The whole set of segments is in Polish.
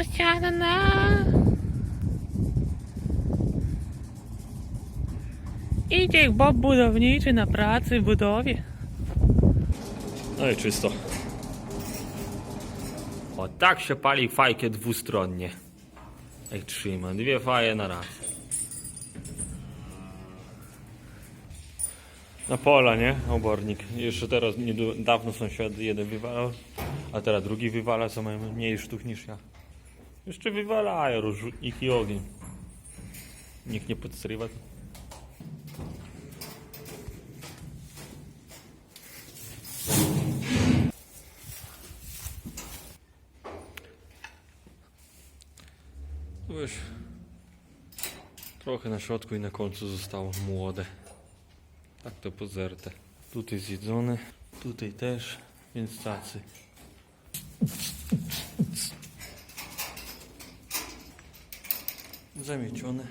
Osiana. Idzie Bob budowniczy na pracy w budowie. No i czysto. O, tak się pali fajkę dwustronnie. Jak trzyma, dwie faje na raz. Na pola, nie? Obornik. Jeszcze teraz niedawno sąsiad jeden wywalał, a teraz drugi wywala, co mają mniej sztuk niż ja. Jeszcze wywalają rozrzutniki ogień. Nikt nie podstrywa. Wiesz, trochę na środku i na końcu zostało młode. Tak to pozerte. Tutaj zjedzone, tutaj też, więc tacy. замічене.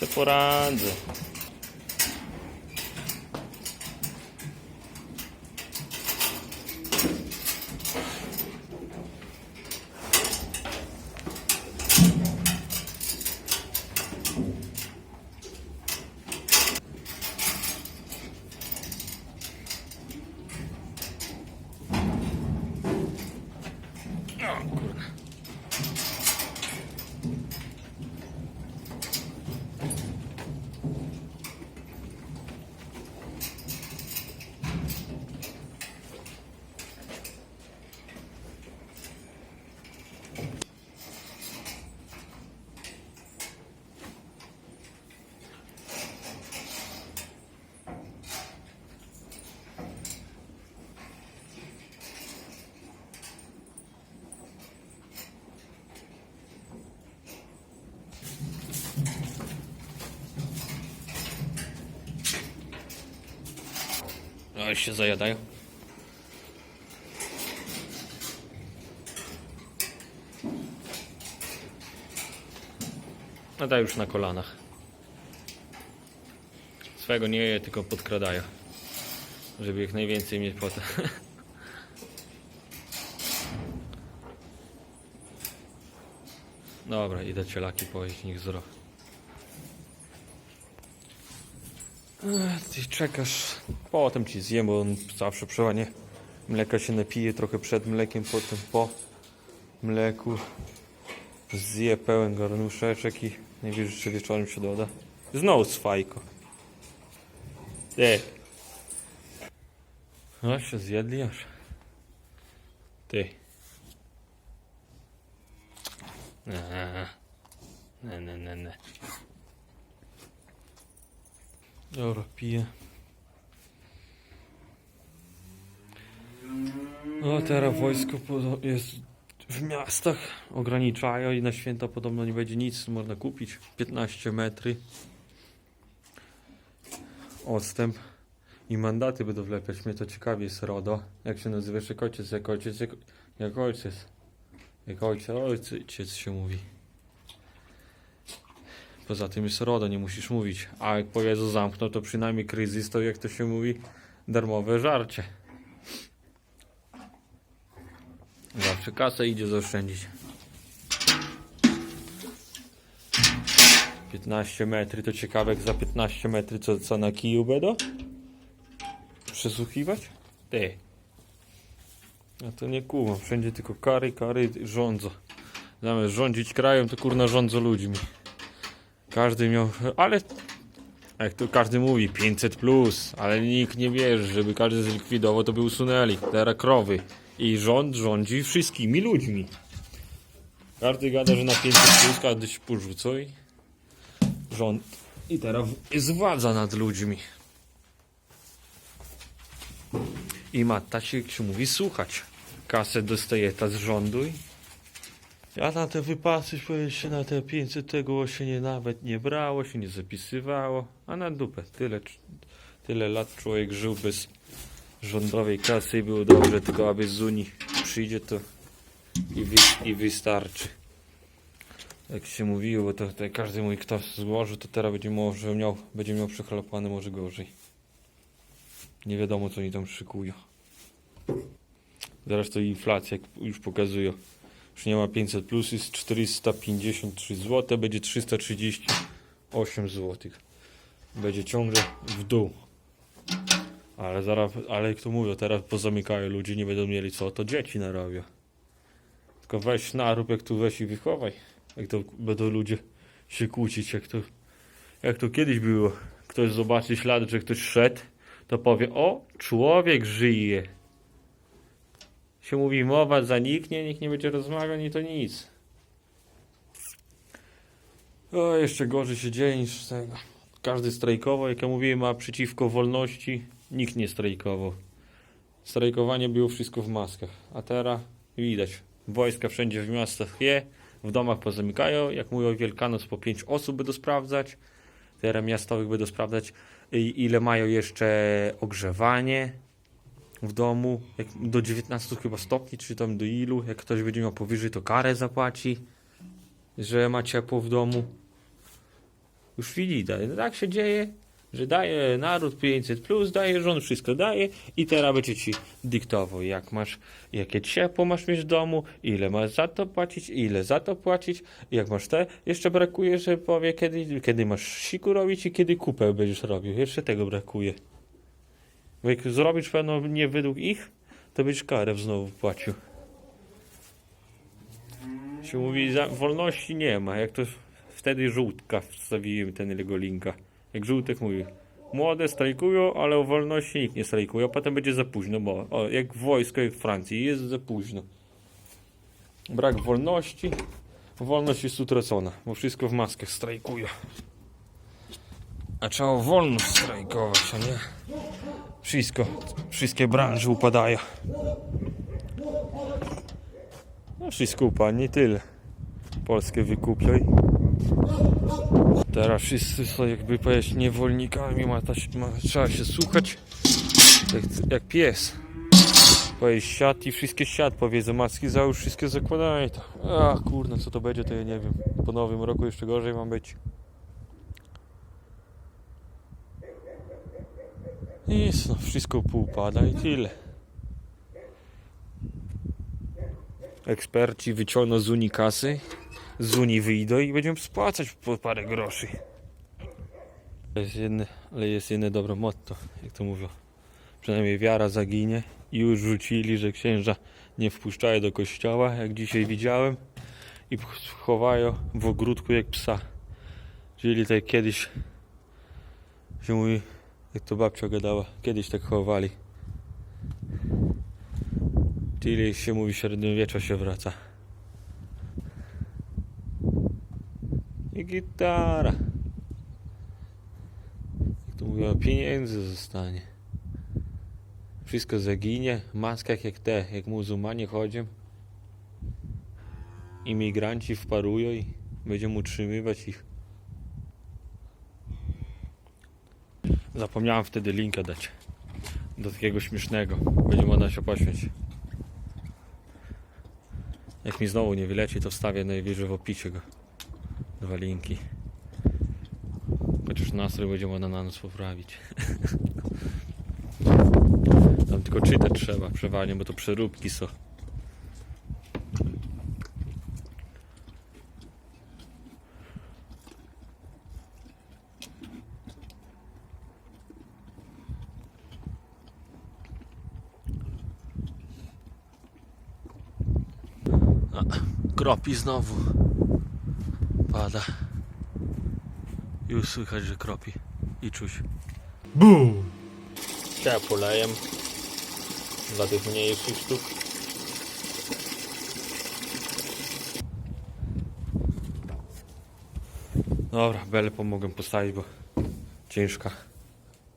Це. No już się zajadają. No daj już na kolanach. Swego nie je, tylko podkradają. Żeby jak najwięcej mieć potem. Dobra, idę cielaki pojeść, niech zdrow. Ty czekasz, potem ci zjem, bo on zawsze przełanie mleka się napije trochę przed mlekiem, potem po mleku zje pełen garnuszeczek i najwyżej jeszcze wieczorem się doda. Znowu swajko. Ty. No się zjedli aż. Ty. Eee. Ne, ne, ne, ne. Dobra, piję. No teraz wojsko jest w miastach, ograniczają i na święta podobno nie będzie nic, można kupić 15 metry odstęp i mandaty będą wlepiać. Mnie to ciekawi jest RODO. Jak się nazywasz jak ojciec, jak ojciec, jak, jak ojciec. Jak ojciec, ojciec się mówi. Poza tym jest RODO, nie musisz mówić. A jak powiedzą zamkną, to przynajmniej kryzys, to jak to się mówi, darmowe żarcie. Zawsze kasę idzie zaoszczędzić. 15 metry, to ciekawe jak za 15 metry co, co na kiju będą? Przesłuchiwać? Ty. Ja to nie kumam, wszędzie tylko kary, kary rządzą. Zamiast rządzić krajem, to kurna rządzą ludźmi. Każdy miał, ale jak to każdy mówi, 500 plus, ale nikt nie wierzy, żeby każdy zlikwidował, to by usunęli. Teraz krowy. I rząd rządzi wszystkimi ludźmi. Każdy gada, że na 500 plus każdy się porzucał i rząd. I teraz jest władza nad ludźmi. I ma ta się, jak się mówi, słuchać. Kasę dostaje ta z rządu i a na te wypasy, się na te 500 tego się nie, nawet nie brało, się nie zapisywało, a na dupę. Tyle, tyle lat człowiek żył bez rządowej kasy i było dobrze, tylko aby z Unii przyjdzie to i, wy, i wystarczy. Jak się mówiło, to, to każdy mój kto złoży, to teraz będzie może miał, będzie miał przechlapany może gorzej. Nie wiadomo co oni tam szykują. Zaraz to inflacja już pokazują. Już nie ma 500 plus, jest 453 zł, będzie 338 zł. Będzie ciągle w dół. Ale zaraz, ale jak to mówią, teraz pozamykają ludzie, nie będą mieli co, to dzieci narobią. Tylko weź narób, jak tu weź i wychowaj. Jak to będą ludzie się kłócić, jak to, jak to kiedyś było. Ktoś zobaczy ślad, że ktoś szedł, to powie, o, człowiek żyje. Się mówi, mowa zaniknie, nikt nie będzie rozmawiał, ni to nic. O, jeszcze gorzej się dzieje niż tego. Każdy strajkował, jak ja mówiłem, a przeciwko wolności nikt nie strajkował. Strajkowanie było wszystko w maskach, a teraz widać. Wojska wszędzie w miastach je, w domach pozamykają. Jak mówią Wielkanoc, po pięć osób będą sprawdzać. Teraz miastowych będą sprawdzać, i- ile mają jeszcze ogrzewanie w domu. Jak do 19 chyba stopni, czy tam do ilu. Jak ktoś będzie miał powyżej, to karę zapłaci, że ma ciepło w domu. Już widać, tak się dzieje, że daje naród 500 plus, daje rząd, wszystko daje i teraz będzie ci dyktował, jak masz, jakie ciepło masz mieć w domu, ile masz za to płacić, ile za to płacić, jak masz te, jeszcze brakuje, że powie kiedy, kiedy masz siku robić i kiedy kupę będziesz robił, jeszcze tego brakuje. Bo jak zrobisz pewno nie według ich, to będziesz karę znowu płacił. Się mówi, za, wolności nie ma, jak to wtedy żółtka wstawiłem ten jego linka. Jak żółtek mówi, młode strajkują, ale o wolności nikt nie strajkuje, a potem będzie za późno, bo o, jak wojsko, jak w Francji, jest za późno. Brak wolności, wolność jest utracona, bo wszystko w maskach strajkują. A trzeba wolno strajkować, a nie? Wszystko, wszystkie branże upadają. No wszystko upadnie, tyle. Polskę wykupiaj. Teraz wszyscy są jakby powiedzieć niewolnikami, ma, ta, ma, trzeba się słuchać jak, jak pies. Powiedz siat i wszystkie siat powiedzą, maski załóż, wszystkie zakładaj. To. A kurna, co to będzie, to ja nie wiem. Po nowym roku jeszcze gorzej ma być. Nic, no wszystko półpada i tyle. Eksperci wyciągną z Unii kasy, z Unii wyjdą i będziemy spłacać po parę groszy. Jest jedne, ale jest jedno dobre motto, jak to mówią. Przynajmniej wiara zaginie i już rzucili, że księża nie wpuszczają do kościoła, jak dzisiaj widziałem, i chowają w ogródku jak psa. Czyli tak kiedyś się mówi, jak to babcia gadała, kiedyś tak chowali. Czyli się mówi, średniowiecza się wraca. I gitara. Jak to mówią, pieniędzy zostanie. Wszystko zaginie, w maskach jak te, jak muzułmanie chodzą. Imigranci wparują i będziemy utrzymywać ich. Zapomniałem wtedy linka dać. Do takiego śmiesznego. Będzie można się pośmiać. Jak mi znowu nie wyleci, to wstawię najwyżej w opisie go. Dwa linki. Chociaż nastrój będzie można na nas poprawić. Tam tylko czytać trzeba przeważnie, bo to przeróbki są. Kropi znowu. Pada. Już słychać, że kropi. I czuć. BUM! Ja polejem. Dla tych mniejszych sztuk. Dobra, belę pomogę postawić, bo ciężka.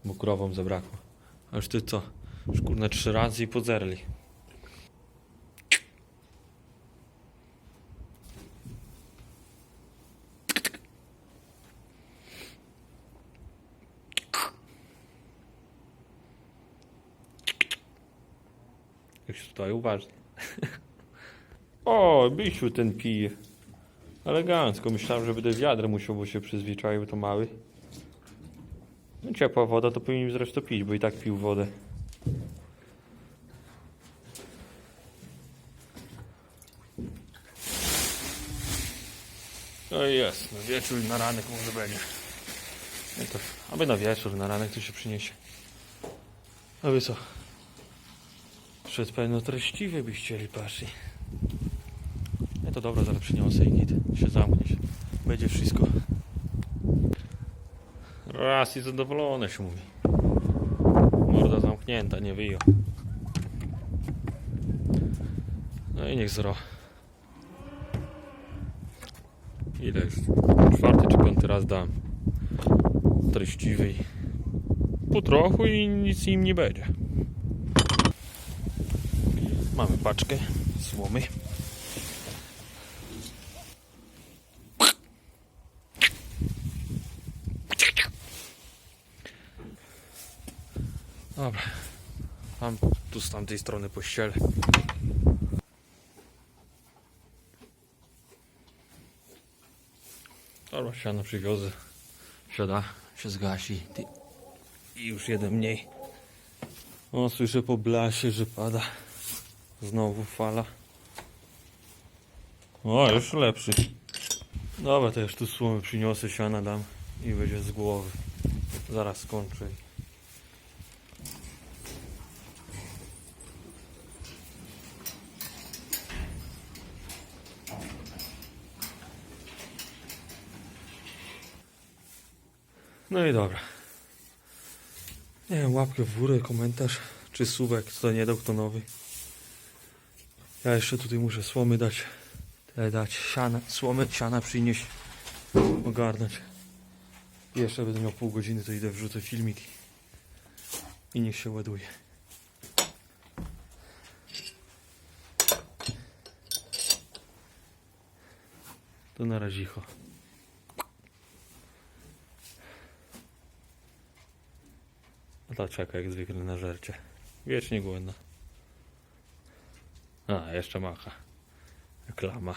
Bo krowom zabrakło. A już ty co? Już kurna trzy razy i pozerli. Jak się tutaj uważnie. O, Bisiu ten pije. Elegancko. Myślałem, że będę wiadro musiał, bo się przyzwyczaił, to mały. No, ciepła woda to powinien zresztą pić, bo i tak pił wodę. No i jest, na wieczór i na ranek może będzie. No to, aby na wieczór, na ranek to się przyniesie. A wy co? Przed pewno treściwie byś chcieli patrzeć. Nie to dobra, zaraz przyniosę i git. Się. Będzie wszystko. Raz i zadowolone się mówi. Morda zamknięta, nie wyjął. No i niech zro. Ile już? Czwarty czy piąty raz dam. Treściwy. Po trochu i nic im nie będzie. Mamy paczkę słomy. Dobra. Mam tu z tamtej strony pościelę. Dobra, siano przywiozę. Siada, się zgasi. I już jeden mniej. O, słyszę po blasie, że pada. Znowu fala. O, już lepszy. Dobra, to już tu słomy przyniosę, siana dam i będzie z głowy. Zaraz skończę. No i dobra. Nie wiem, łapkę w górę, komentarz, czy subek, kto nie dał, kto nowy. Ja jeszcze tutaj muszę słomy dać, e, dać siana, słomy, siana przynieść, ogarnąć. I jeszcze będę miał pół godziny, to idę wrzucę filmik i niech się ładuje. To na razicho. A ta czeka jak zwykle na żercie. Wiecznie głodna. A, jeszcze macha. Reklama.